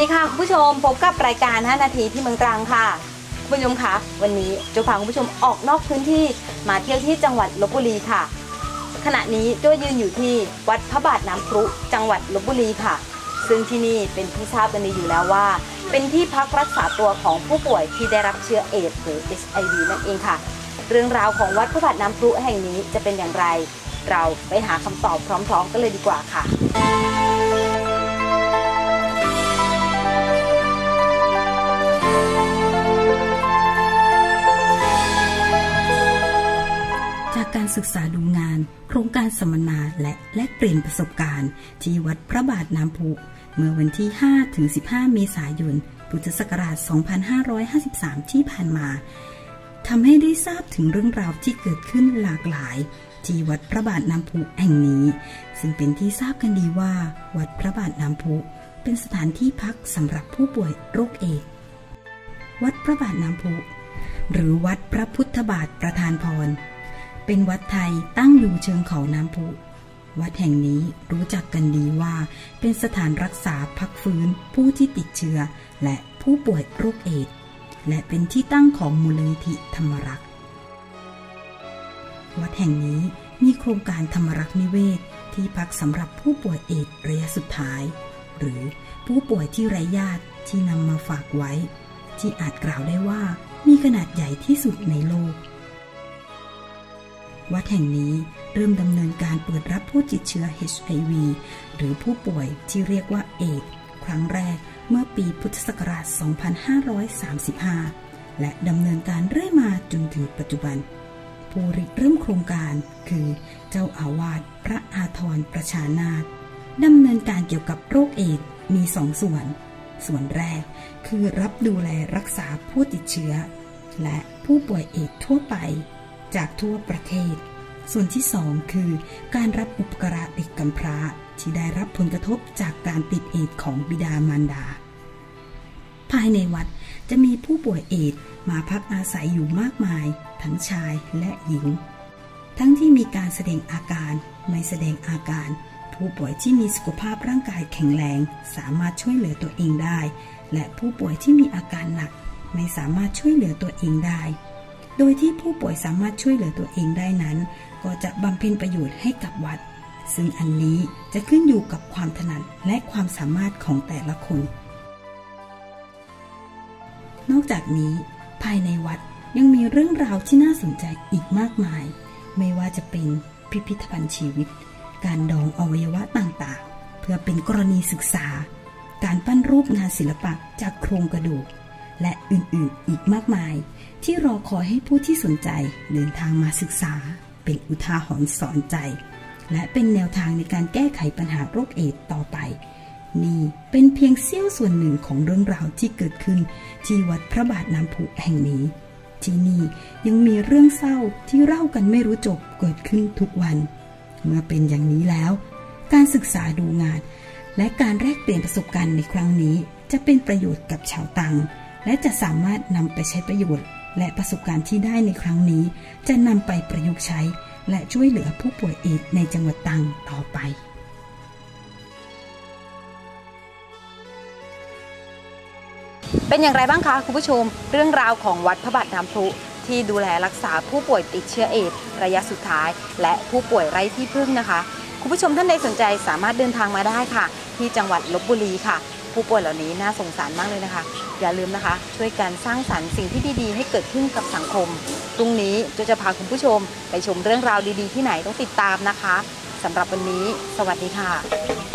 ดีค่ะคุณผู้ชมพบกับรายการ 5 นาทีที่เมืองตรังค่ะคุณผู้ชมคะวันนี้จะพาคุณผู้ชมออกนอกพื้นที่มาเที่ยวที่จังหวัดลบบุรีค่ะ ขณะนี้โจ้ยืนอยู่ที่วัดพระบาทน้ำพรุจังหวัดลบบุรีค่ะ ซึ่งที่นี่เป็นที่ทราบกันดีอยู่แล้วว่า เป็นที่พักรักษาตัวของผู้ป่วยที่ได้รับเชื้อเอดหรือ HIV นั่นเองค่ะ เรื่องราวของวัดพระบาทน้ำพรุแห่งนี้จะเป็นอย่างไร เราไปหาคำตอบพร้อมๆกันเลยดีกว่าค่ะ ศึกษาดูงาน โครงการสัมมนาและแลกเปลี่ยนประสบการณ์ ที่วัดพระบาทน้ำพุเมื่อวันที่ 5-15 เมษายน พุทธศักราช 2553 ที่ผ่านมาทำให้ได้ทราบถึงเรื่องราวที่เกิดขึ้นหลากหลายที่วัดพระบาทน้ำพุแห่งนี้ ซึ่งเป็นที่ทราบกันดีว่า วัดพระบาทน้ำพุเป็นสถานที่พักสำหรับผู้ป่วยโรคเอดส์วัดพระบาทน้ำพุหรือวัดพระพุทธบาทประธานพร เป็นวัดไทยตั้งอยู่เชิงเขาน้ำพุ วัดแห่งนี้รู้จักกันดีว่า เป็นสถานรักษาพักฟื้นผู้ที่ติดเชื้อ และผู้ป่วยโรคเอดส์และเป็นที่ตั้งของมูลนิธิธรรมรักษ์วัดแห่งนี้มีโครงการธรรมรักษ์นิเวศ ที่พักสำหรับผู้ป่วยเอดส์ระยะสุดท้าย หรือผู้ป่วยที่ไร้ญาติที่นำมาฝากไว้ ที่อาจกล่าวได้ว่ามีขนาดใหญ่ที่สุดในโลก วัดแห่งนี้เริ่มดำเนินการเปิดรับผู้ติดเชื้อ HIV หรือผู้ป่วยที่เรียกว่าเอดส์ครั้งแรกเมื่อปีพุทธศักราช 2535 และดำเนินการเรื่อยมาจนถึงปัจจุบัน ผู้ริเริ่มโครงการคือเจ้าอาวาสพระอาทรประชานาถดำเนินการเกี่ยวกับโรคเอดส์มีสองส่วน ส่วนแรกคือรับดูแลรักษาผู้ติดเชื้อ และผู้ป่วยเอดส์ทั่วไป จากทั่วประเทศ ส่วนที่สองคือการรับอุปการะเด็กกำพร้าที่ได้รับผลกระทบจากการติดเอดของบิดามารดา ภายในวัดจะมีผู้ป่วยเอดมาพักอาศัยอยู่มากมาย ทั้งชายและหญิง ทั้งที่มีการแสดงอาการไม่แสดงอาการ ผู้ป่วยที่มีสุขภาพร่างกายแข็งแรงสามารถช่วยเหลือตัวเองได้ และผู้ป่วยที่มีอาการหนัก ไม่สามารถช่วยเหลือตัวเองได้ โดยที่ผู้ป่วยสามารถช่วยเหลือตัวเองได้นั้น ก็จะบำเพ็ญประโยชน์ให้กับวัด ซึ่งอันนี้จะขึ้นอยู่กับความถนัดและความสามารถของแต่ละคน นอกจากนี้ ภายในวัดยังมีเรื่องราวที่น่าสนใจอีกมากมาย ไม่ว่าจะเป็นพิพิธภัณฑ์ชีวิต การดองอวัยวะต่างๆ เพื่อเป็นกรณีศึกษา การปั้นรูปงานศิลปะจากโครงกระดูก และอื่นๆอีกมากมาย ที่รอคอยให้ผู้ที่สนใจเดินทางมาศึกษา เป็นอุทาหรณ์สอนใจ และเป็นแนวทางในการแก้ไขปัญหาโรคเอดต่อไป นี่เป็นเพียงเสี้ยวส่วนหนึ่งของเรื่องราวที่เกิดขึ้น ที่วัดพระบาทน้ำพุแห่งนี้ที่นี่ยังมีเรื่องเศร้าที่เล่ากันไม่รู้จบเกิดขึ้นทุกวัน เมื่อเป็นอย่างนี้แล้ว การศึกษาดูงาน และการแลกเปลี่ยนประสบการณ์ในครั้งนี้ จะเป็นประโยชน์กับชาวตัง และจะสามารถนำไปใช้ประโยชน์ และประสบการณ์ที่ได้ในครั้งนี้ จะนำไปประยุกต์ใช้ และช่วยเหลือผู้ป่วยเอดในจังหวัดตังต่อไปเป็นอย่างไรบ้างคะคุณผู้ชม เรื่องราวของวัดพระบาทน้ำพุที่ดูแลรักษาผู้ป่วยติดเชื้อเอดระยะสุดท้าย และผู้ป่วยไร้ที่พึ่งนะคะ คุณผู้ชมท่านใดสนใจสามารถเดินทางมาได้ค่ะ ที่จังหวัดลบบุรีค่ะ ผู้ป่วยเหล่านี้น่าสงสารมากเลยนะคะ อย่าลืมนะคะ ช่วยกันสร้างสรรค์สิ่งที่ดีๆ ให้เกิดขึ้นกับสังคม ตรงนี้จะจะพาคุณผู้ชม ไปชมเรื่องราวดีๆ ที่ไหนต้องติดตามนะคะสำหรับวันนี้ สวัสดีค่ะ